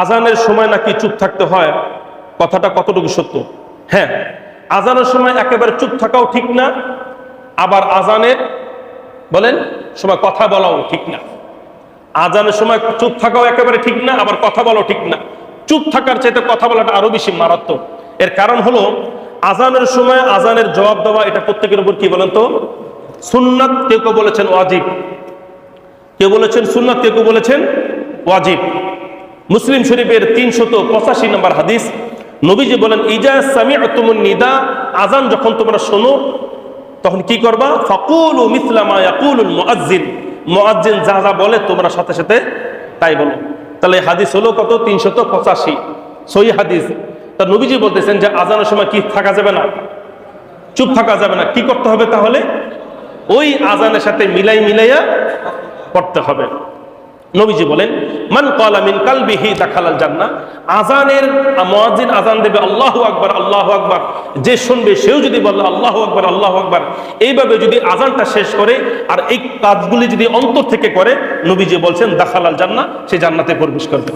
আজানের সময় নাকি চুপ থাকতে হয়? কথাটা কতটুকু সত্য? হ্যাঁ আজানের সময় একেবারে চুপ থাকাও ঠিক না, আবার আজানের, বলেন, সময় কথা বলাও ঠিক না। আজানের সময় চুপ থাকাও একেবারে ঠিক না, আবার কথা বলাও ঠিক না। চুপ থাকার চাইতে কথা বলাটা আরও বেশি মারাত্মক। এর কারণ হলো, আজানের সময় আজানের জবাব দেওয়া এটা প্রত্যেকের উপর কি বলেন তো? সুন্নাত কেউ কেউ বলেছেন ওয়াজিব। কেউ বলেছেন সুন্নাত, কেউ কেউ বলেছেন ওয়াজিব। মুসলিম শরীফের তিনশত পঁচাশি নম্বর হাদিস। নবীজি বলেন, ইজা সামি নিদা আজান যখন তোমরা শোনো, তখন কি করবা? ফকুল মিসলামা ইয়াকুল মুআজ্জিন মুআজ্জিন যা যা বলে তোমরা সাথে সাথে তাই বলো। তাহলে হাদিস হলো কত? তিনশত পঁচাশি। সই হাদিস। তা নবীজি বলতেছেন যে আজানের সময় কি থাকা যাবে না? চুপ থাকা যাবে না। কি করতে হবে তাহলে? ওই আজানের সাথে মিলাই মিলাইয়া পড়তে হবে। নবীজি বলেন, মান কালা মিন কালবিহি দাখালাল জান্নাহ। আজানের, মুয়াজ্জিন আজান দেবে, আল্লাহু আকবার আল্লাহু আকবার। যে শুনবে, সেও যদি বলে, আল্লাহু আকবার আল্লাহু আকবার। এইভাবে যদি আজানটা শেষ করে, আর এই কাজগুলি যদি অন্তর থেকে করে, নবীজি বলছেন, দাখালাল জান্নাহ, সে জান্নাতে প্রবেশ করবে।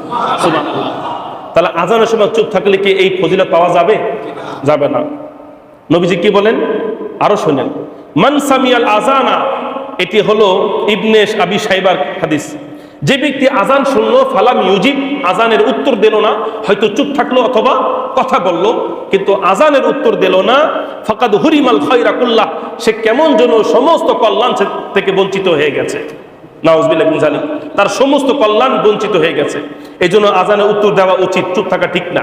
তাহলে আজানের সময় চুপ থাকলে কি এই ফজিলত পাওয়া যাবে? যাবে না। নবীজি কি বলেন? আরও শোনেন, মান সামিয়াল আজানা। এটি হলো ইবনেশ আবি সাইবার হাদিস। যে ব্যক্তি আজান শুনল, ফালাম ইউজিব, আজানের উত্তর দিল না, হয়তো চুপ থাকল অথবা কথা বলল, কিন্তু আজানের উত্তর দিল না, ফাকাদ হুরিমাল খয়রাকুল্লাহ সে কেমন যেন সমস্ত কল্যাণ থেকে বঞ্চিত হয়ে গেছে। তার সমস্ত কল্যাণ বঞ্চিত হয়ে গেছে। এই জন্য আজানের উত্তর দেওয়া উচিত, চুপ থাকা ঠিক না।